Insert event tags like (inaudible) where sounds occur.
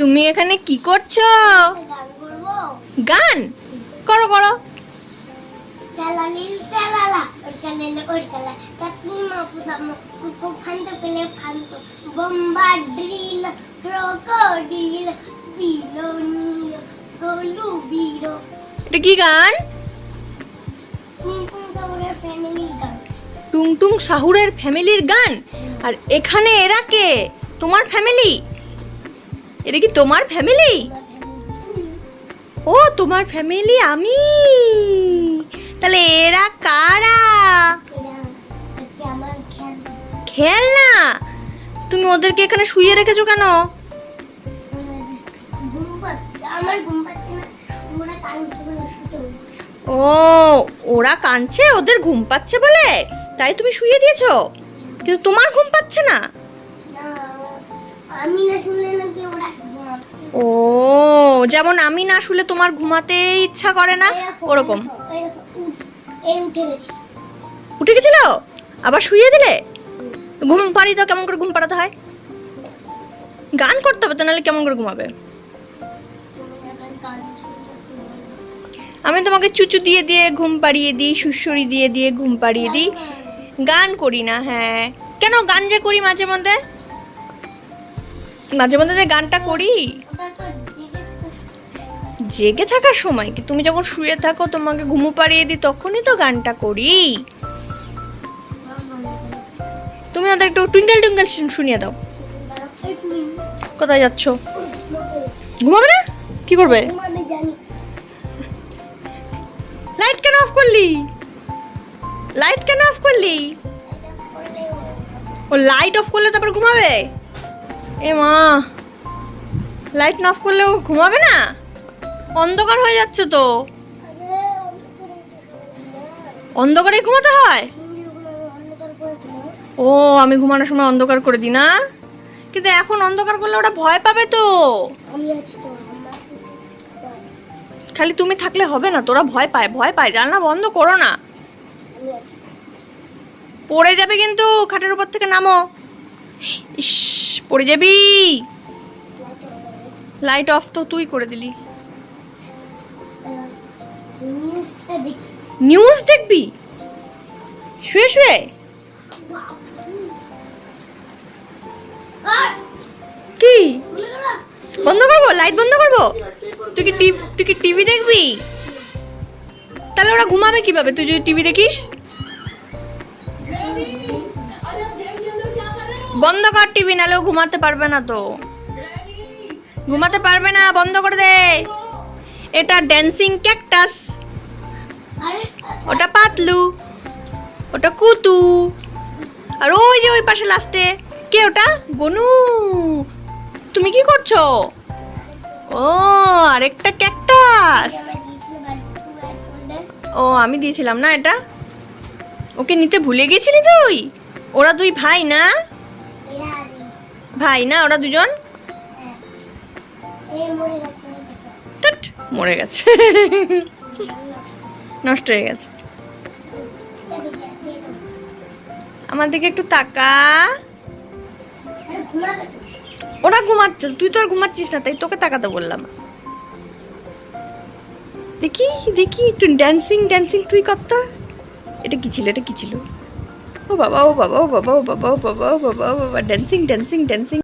তুমি এখানে কি করছ? গান করো করো। এটা কি গান? টুংটুং সাহুরের ফ্যামিলির গান। আর এখানে এরা কে? তোমার ফ্যামিলি এটা কি তোমার ফ্যামিলি ও, তোমার ফ্যামিলি আমি। তাহলে এরা কারা? এরা হচ্ছে আমার খেয়াল খেল না তুমি ওদেরকে এখানে শুয়ে রেখেছো কেন? ও, ওরা কাঁদছে, ওদের ঘুম পাচ্ছে বলে? তাই তুমি শুয়ে দিয়েছ? কিন্তু তোমার ঘুম পাচ্ছে না, আমি না শুনলে নাকি ওরা যেমন আমি না শুলে তোমার ঘুমাতে ইচ্ছা করে না ওরকম। উঠ, গেছিল? আবার শুয়ে দিলে? ঘুম পাড়ি তো কেমন করে ঘুম পাড়াতে হয়। গান করতে হবে তো নাহলে কেমন করে ঘুমাবে? আমি তোমাকে চুচু দিয়ে দিয়ে ঘুম পাড়িয়ে দিই সুসুরি দিয়ে দিয়ে ঘুম পাড়িয়ে দিই। গান করি। না হ্যাঁ। কেন গান যে করি মাঝে মধ্যে? মাঝে মধ্যে যে গানটা করি? জেগে থাকার সময় কি তুমি যখন শুয়ে থাকো তোমাকে ঘুমো পাড়িয়ে দিই তখনই তো গানটা করি। তুমি ওদের একটু টুইঙ্কেল টুইঙ্কেল শুনিয়ে দাও। কোথায় যাচ্ছ? ঘুমাবে না? কি করবে? লাইট কেন অফ করলি? লাইট কেন অফ করলি? ও লাইট অফ করলে তারপর ঘুমাবে? এ মা লাইট অফ করলে ও ঘুমাবে না? অন্ধকার হয়ে যাচ্ছে তো। অন্ধকারে ঘুমাতে হয়? ও আমি ঘুমানোর সময় অন্ধকার করে দিই না? কিন্তু এখন অন্ধকার করলে ওরা ভয় পাবে তো। খালি তুমি থাকলে হবে না তোরা ভয় পায় ভয় পায়। জানলা বন্ধ করো না। পড়ে যাবে কিন্তু খাটের উপর থেকে নামো। ইস পড়ে যাবি। লাইট অফ তো তুই করে দিলি। নিউজটা দেখি। নিউজ দেখবি? শুয়ে শুয়ে। কি? বন্ধ করব? লাইট বন্ধ করব? তুই কি টিভি তুই কি টিভি দেখবি? তাহলে ওরা ঘুমাবে কীভাবে? তুই যদি টিভি দেখিস। বন্ধ কর টিভি নাহলে ও ঘুমাতে পারবে না তো। ঘুমাতে পারবে না বন্ধ করে দে। এটা ড্যান্সিং ক্যাকটাস ওটা পাতলু ওটা কুতু। আর ওই যে ওই পাশে লাস্টে কে ওটা? গনু। তুমি কি করছ? ও আরেকটা ক্যাকটাস। ও আমি দিয়েছিলাম না এটা? ওকে নিতে ভুলে গেছিলি তুই? ওরা দুই ভাই না? ভাই না ওরা দুজন। মরে গেছে। (laughs) নষ্ট হয়ে গেছে। আমার দিকে একটু তাকা। ওরা ঘুমাচ্ছে, তুই তো আর ঘুমাচ্ছিস না, তাই তোকে তাকাতে বললাম দেখি দেখি, একটু ড্যান্সিং ড্যান্সিং তুই কত এটা কি ছিল, এটা কি ছিল ও বাবা ও বাবা ও বাবা ও বাবা ও বাবা ও বাবা ও বাবা ড্যান্সিং ড্যান্সিং ড্যান্সিং